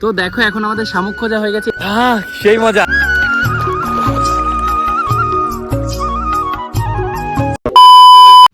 তো দেখো এখন আমাদের শামুক খোঁজা হয়ে গেছে। সেই মজা।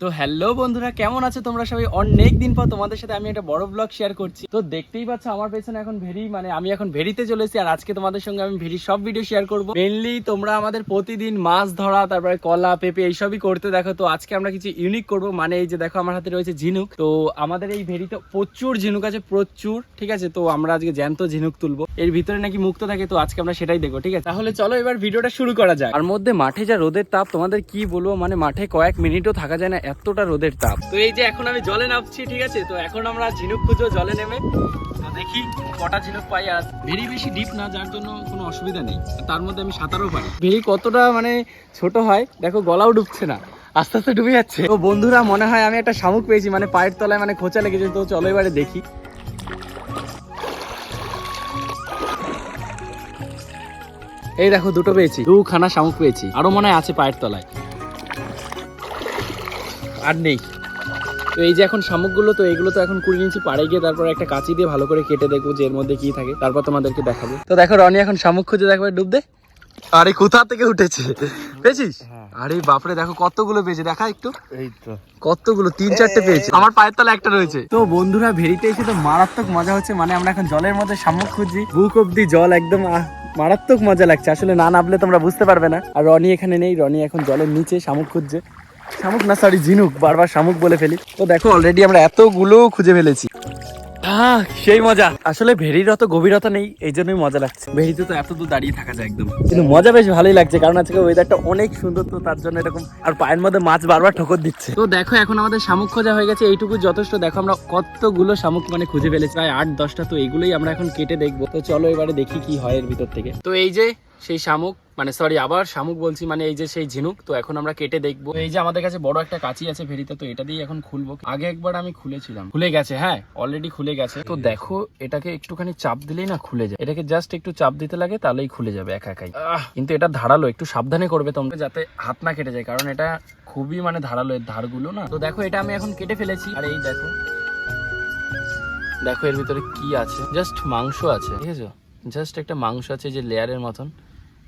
তো হ্যালো বন্ধুরা, কেমন আছো তোমরা সবাই? অনেক দিন পর তোমাদের সাথে আমি একটা বড় ব্লগ শেয়ার করছি। তো দেখতেই পাচ্ছ, আমার পেছনে এখন ভেরি মানে আমি এখন ভেরিতে চলেছি আর আজকে তোমাদের সঙ্গে আমি ভেরি সব ভিডিও শেয়ার করব। মেনলি তোমরা আমাদের প্রতিদিন মাছ ধরা, তারপরে কলা, পেঁপে, এইসবই করতে দেখো। তো আজকে আমরা কিছু ইউনিক করব মানে এই যে দেখো, আমার হাতে রয়েছে ঝিনুক। তো আমাদের এই ভেরিতে প্রচুর ঝিনুক আছে, প্রচুর, ঠিক আছে? তো আমরা আজকে জ্যান্ত ঝিনুক তুলবো। এর ভিতরে নাকি মুক্ত থাকে, তো আজকে আমরা সেটাই দেখব, ঠিক আছে? তাহলে চলো এবার ভিডিওটা শুরু করা যায় আর মধ্যে মাঠে যা রোদের তাপ, তোমাদের কি বলব মানে মাঠে কয়েক মিনিটও থাকা যায় না এতটা রোদের তাপ। তো এই যে এখন আমি জলে নামছি ঠিক আছে? তো এখন আমরা ঝিনুক খুঁজো জলে নেমে। তো দেখি কটা ঝিনুক পাই আর ভেরি বেশি ডিপ না যার জন্য কোনো অসুবিধা নেই। তার মধ্যে আমি সাঁতারও পারি। ভেরি কতটা মানে ছোট হয় দেখো গলাও ডুবছে না আস্তে আস্তে ডুবে যাচ্ছে। তো বন্ধুরা মনে হয় আমি একটা শামুক পেয়েছি মানে পায়ের তলায় মানে খোঁচা লেগেছে তো চলো এবারে দেখি। এই দেখো দুটো পেয়েছি দুখানা শামুক পেয়েছি আরও মনে হয় আছে পায়ের তলায়। আর নেই। তো এই যে এখন শামুকগুলো তো এগুলো তো এখন কুড়ি ইঞ্চি পাড়ে গিয়ে তারপর একটা কাঁচি দিয়ে ভালো করে কেটে দেখব যে এর মধ্যে কি থাকে। তারপর তোমাদেরকে দেখাবো। তো দেখো রনি এখন শামুক খুঁজে দেখবে ডুব দে। আরে কোথা থেকে উঠেছে? পেয়েছিস? আরে বাপরে দেখো কতগুলো পেয়েছে। দেখা একটু। এই তো। কতগুলো? তিন চারটে পেয়েছে। আমার পায়ের তলা একটা রয়েছে। তো বন্ধুরা ভেরিতে এসে তো মারাত্মক মজা হচ্ছে। মানে আমরা এখন জলের মধ্যে শামুক খুঁজছি। বুক অব্দি জল একদম মারাত্মক মজা লাগছে। আসলে না নামলে তোমরা বুঝতে পারবে না। আর রনি এখানে নেই। রনি এখন জলের নিচে শামুক খুঁজছে। শামুক না সরি ঝিনুক বারবার শামুক বলে ফেলি। তো দেখো অলরেডি আমরা এতগুলো খুঁজে ফেলেছি। আহ, সেই মজা। আসলে ভেরির অত গভীরতা নেই এই জন্যই মজা লাগছে। ভেরিতে তো এত দূর দাঁড়িয়ে থাকা যায় একদম। কিন্তু মজা বেশ ভালোই লাগছে কারণ আজকে ওয়েদারটা অনেক সুন্দর তো তার জন্য এরকম আর পায়ের মধ্যে মাছ বারবার ঠোকর দিচ্ছে। তো দেখো এখন আমাদের শামুক খোঁজা হয়ে গেছে এইটুকু যথেষ্ট। দেখো আমরা কতগুলো শামুক মানে খুঁজে ফেলেছি প্রায় আট দশটা তো এগুলোই আমরা এখন কেটে দেখব। তো চলো এবারে দেখি কি হয় এর ভিতর থেকে। তো এই যে সেই শামুক মানে সরি আবার শামুক বলছি মানে এই যে সেই ঝিনুক তো এখন আমরা কেটে দেখব। এই যে আমাদের কাছে বড় একটা কাঁচি আছে ভেরিতে তো এটা দিয়ে এখন খুলবো। আগে একবার আমি খুলেছিলাম। খুলে গেছে হ্যাঁ অলরেডি খুলে গেছে। তো দেখো এটাকে একটুখানি চাপ দিলেই না খুলে যায়। এটাকে জাস্ট একটু চাপ দিতে লাগে তাহলেই খুলে যাবে একা একাই। কিন্তু এটা ধারালো একটু সাবধানে করবে তোমরা যাতে হাত না কেটে যায় কারণ এটা খুবই মানে ধারালো এর ধারগুলো না। তো দেখো এটা আমি এখন কেটে ফেলেছি। আর এই দেখো। দেখো এর ভিতরে কি আছে? জাস্ট মাংস আছে ঠিক আছে জাস্ট একটা মাংস আছে যে লেয়ারের মতন।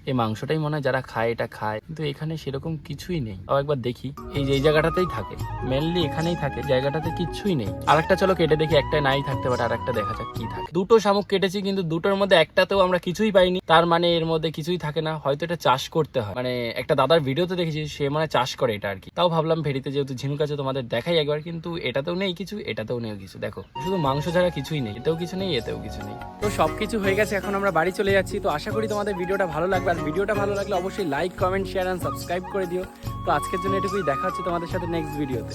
এই মাংসটাই মনে হয় যারা খায়, এটা খায়। কিন্তু এখানে সেরকম কিছুই নেই। আবার একবার দেখি। এই যে জায়গাটাতেই থাকে। মেনলি এখানেই থাকে, জায়গাটাতে কিচ্ছুই নেই। আর একটা চলো কেটে দেখি একটা নাই থাকতে পারে আর একটা দেখা যাক কি থাকে। দুটো শামুক কেটেছি, কিন্তু দুটোর মধ্যে একটাতেও আমরা কিছুই পাইনি। তার মানে এর মধ্যে কিছুই থাকে না। হয়তো এটা চাষ করতে হয়। মানে একটা দাদার ভিডিওতে দেখেছি, সে মানে চাষ করে এটা আর কি। তাও ভাবলাম ভেরিতে যেহেতু ঝিনুক আছে, তোমাদের দেখাই একবার। কিন্তু এটাতেও নেই কিছু, এটাতেও নেই কিছু। দেখো, শুধু মাংস ছাড়া কিছুই নেই। এতেও কিছু নেই, এতেও কিছু নেই। তো সবকিছু হয়ে গেছে, এখন আমরা বাড়ি চলে যাচ্ছি। তো আশা করি তোমাদের ভিডিওটা ভালো লাগবে। আর ভিডিওটা ভালো লাগলে অবশ্যই like comment share and subscribe করে দিও। তো আজকের জন্য এটুকুই, দেখা হচ্ছে তোমাদের সাথে নেক্সট ভিডিওতে